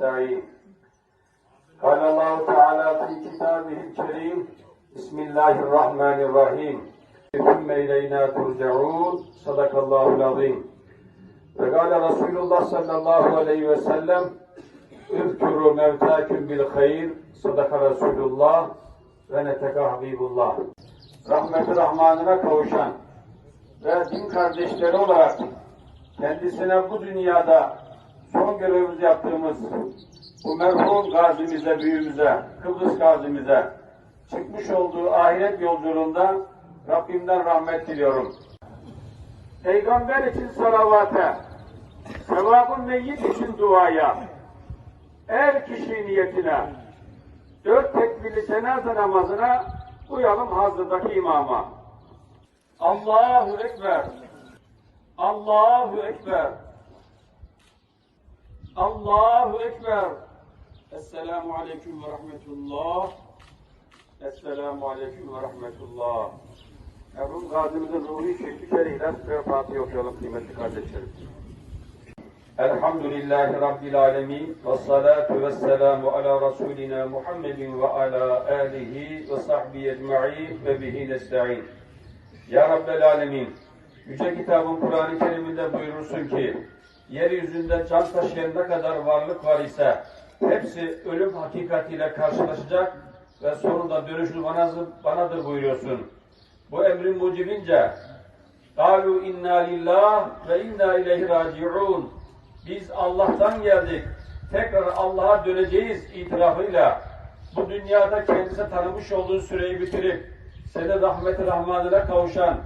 نستعين قال الله تعالى في كتابه الكريم بسم الله الرحمن الرحيم ثم إلينا ترجعون صدق الله العظيم وقال رسول الله صلى الله عليه وسلم اذكروا موتاكم بالخير صدق رسول الله ونتك حبيب الله rahmeti rahmanına kavuşan ve din kardeşleri olarak kendisine bu dünyada son görevimizi yaptığımız bu merhum gazimize, büyüğümüze, Kıbrıs gazimize çıkmış olduğu ahiret yolculuğunda Rabbimden rahmet diliyorum. Peygamber için salavata, sevabın meyyit için duaya, er kişi niyetine, dört tekbirli cenaze namazına uyalım hazırdaki imama. Allahu Ekber. Allahu Ekber. Allahu Ekber. Esselamu Aleyküm ve Rahmetullah. Esselamu Aleyküm ve Rahmetullah. Erzurum gazimizin ruhi şekli şeriyle ve Fatiha okuyalım kıymetli kardeşlerim. Elhamdülillahi Rabbil Alemin ve salatu ve selamu ala Resulina Muhammedin ve ala alihi ve sahbihi ecma'in ve bihi nesta'in. Ya Rabbel Alemin, Yüce Kitabın Kur'an-ı Kerim'inde buyurursun ki, yeryüzünde can taşıyan ne kadar varlık var ise, hepsi ölüm hakikatiyle karşılaşacak ve sonunda dönüşü banadır, banadır buyuruyorsun. Bu emrin mucibince, قَالُوا inna lillah ve inna ileyhi raciun. Biz Allah'tan geldik, tekrar Allah'a döneceğiz itirafıyla bu dünyada kendisi tanımış olduğu süreyi bitirip seni rahmeti rahmanına kavuşan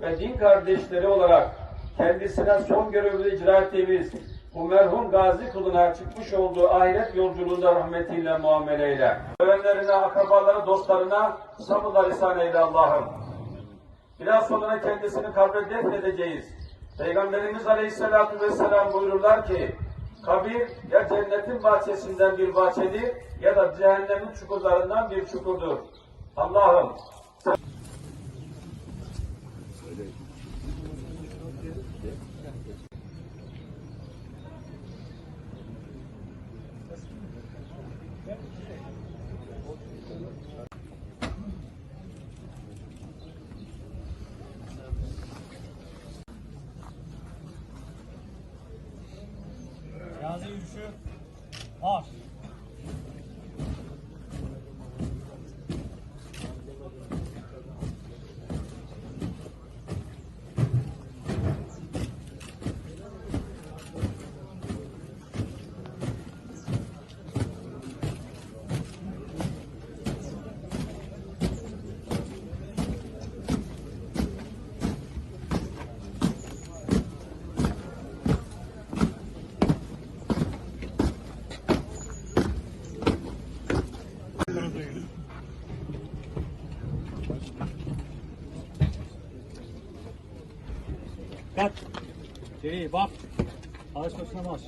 ve din kardeşleri olarak kendisine son görevini icra ettiğimiz bu merhum gazi kuluna çıkmış olduğu ahiret yolculuğunda rahmetiyle muamele eyle. Ölenlerine, akrabalarına, dostlarına sabırla lisan eyle Allah'ım. Biraz sonra kendisini kabre defnedeceğiz. Peygamberimiz Aleyhisselatü Vesselam buyururlar ki, kabir ya cennetin bahçesinden bir bahçedir ya da cehennemin çukurlarından bir çukurdur. Allah'ım Gazi yürüyüşü var. Kalk. Geriye bak. Ağaç başına bas.